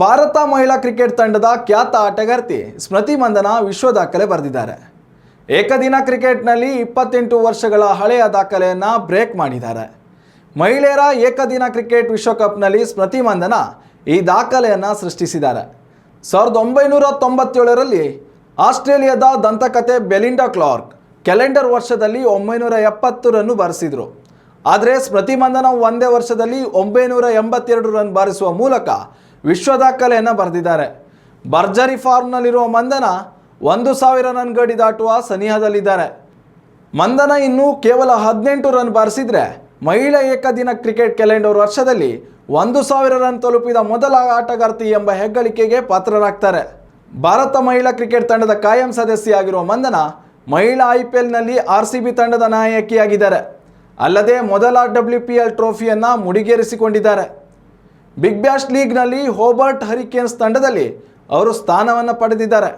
ಭಾರತ ಮಹಿಳಾ ಕ್ರಿಕೆಟ್ ತಂಡದ ಖ್ಯಾತ ಆಟಗಾರ್ತಿ ಸ್ಮೃತಿ ಮಂದನ ವಿಶ್ವ ದಾಖಲೆ ಬರೆದಿದ್ದಾರೆ. ಏಕದಿನ ಕ್ರಿಕೆಟ್ನಲ್ಲಿ ಇಪ್ಪತ್ತೆಂಟು ವರ್ಷಗಳ ಹಳೆಯ ದಾಖಲೆಯನ್ನು ಬ್ರೇಕ್ ಮಾಡಿದ್ದಾರೆ. ಮಹಿಳೆಯರ ಏಕದಿನ ಕ್ರಿಕೆಟ್ ವಿಶ್ವಕಪ್ನಲ್ಲಿ ಸ್ಮೃತಿ ಮಂದನ ಈ ದಾಖಲೆಯನ್ನು ಸೃಷ್ಟಿಸಿದ್ದಾರೆ. ಸಾವಿರದ ಒಂಬೈನೂರ ತೊಂಬತ್ತೇಳರಲ್ಲಿ ಆಸ್ಟ್ರೇಲಿಯಾದ ದಂತಕತೆ ಬೆಲಿಂಡಾ ಕ್ಲಾರ್ಕ್ ಕ್ಯಾಲೆಂಡರ್ ವರ್ಷದಲ್ಲಿ ಒಂಬೈನೂರ ಎಪ್ಪತ್ತು ರನ್ನು ಬಾರಿಸಿದರು. ಆದರೆ ಸ್ಮೃತಿ ಮಂದನ ಒಂದೇ ವರ್ಷದಲ್ಲಿ ಒಂಬೈನೂರ ಎಂಬತ್ತೆರಡು ರನ್ ಬಾರಿಸುವ ಮೂಲಕ ವಿಶ್ವ ದಾಖಲೆಯನ್ನು ಬರೆದಿದ್ದಾರೆ. ಭರ್ಜರಿ ಫಾರ್ಮ್ನಲ್ಲಿರುವ ಮಂದನ ಒಂದು ಸಾವಿರ ರನ್ ಗಡಿ ದಾಟುವ ಸನಿಹದಲ್ಲಿದ್ದಾರೆ. ಮಂದನ ಇನ್ನೂ ಕೇವಲ ಹದಿನೆಂಟು ರನ್ ಬಾರಿಸಿದರೆ ಮಹಿಳಾ ಏಕದಿನ ಕ್ರಿಕೆಟ್ ಕ್ಯಾಲೆಂಡರ್ ವರ್ಷದಲ್ಲಿ ಒಂದು ಸಾವಿರ ರನ್ ತಲುಪಿದ ಮೊದಲ ಆಟಗಾರ್ತಿ ಎಂಬ ಹೆಗ್ಗಳಿಕೆಗೆ ಪಾತ್ರರಾಗ್ತಾರೆ. ಭಾರತ ಮಹಿಳಾ ಕ್ರಿಕೆಟ್ ತಂಡದ ಕಾಯಂ ಸದಸ್ಯೆಯಾಗಿರುವ ಮಂದನ ಮಹಿಳಾ ಐ ಪಿ ಎಲ್ನಲ್ಲಿ ಆರ್ ಸಿ ಬಿ ತಂಡದ ನಾಯಕಿಯಾಗಿದ್ದಾರೆ. ಅಲ್ಲದೆ ಮೊದಲ ಡಬ್ಲ್ಯೂ ಪಿ ಎಲ್ ಟ್ರೋಫಿಯನ್ನು ಮುಡಿಗೇರಿಸಿಕೊಂಡಿದ್ದಾರೆ. ಬಿಗ್ ಬ್ಯಾಶ್ ಲೀಗ್ನಲ್ಲಿ ಹೋಬರ್ಟ್ ಹರಿಕೇನ್ಸ್ ತಂಡದಲ್ಲಿ ಅವರು ಸ್ಥಾನವನ್ನು ಪಡೆದಿದ್ದಾರೆ.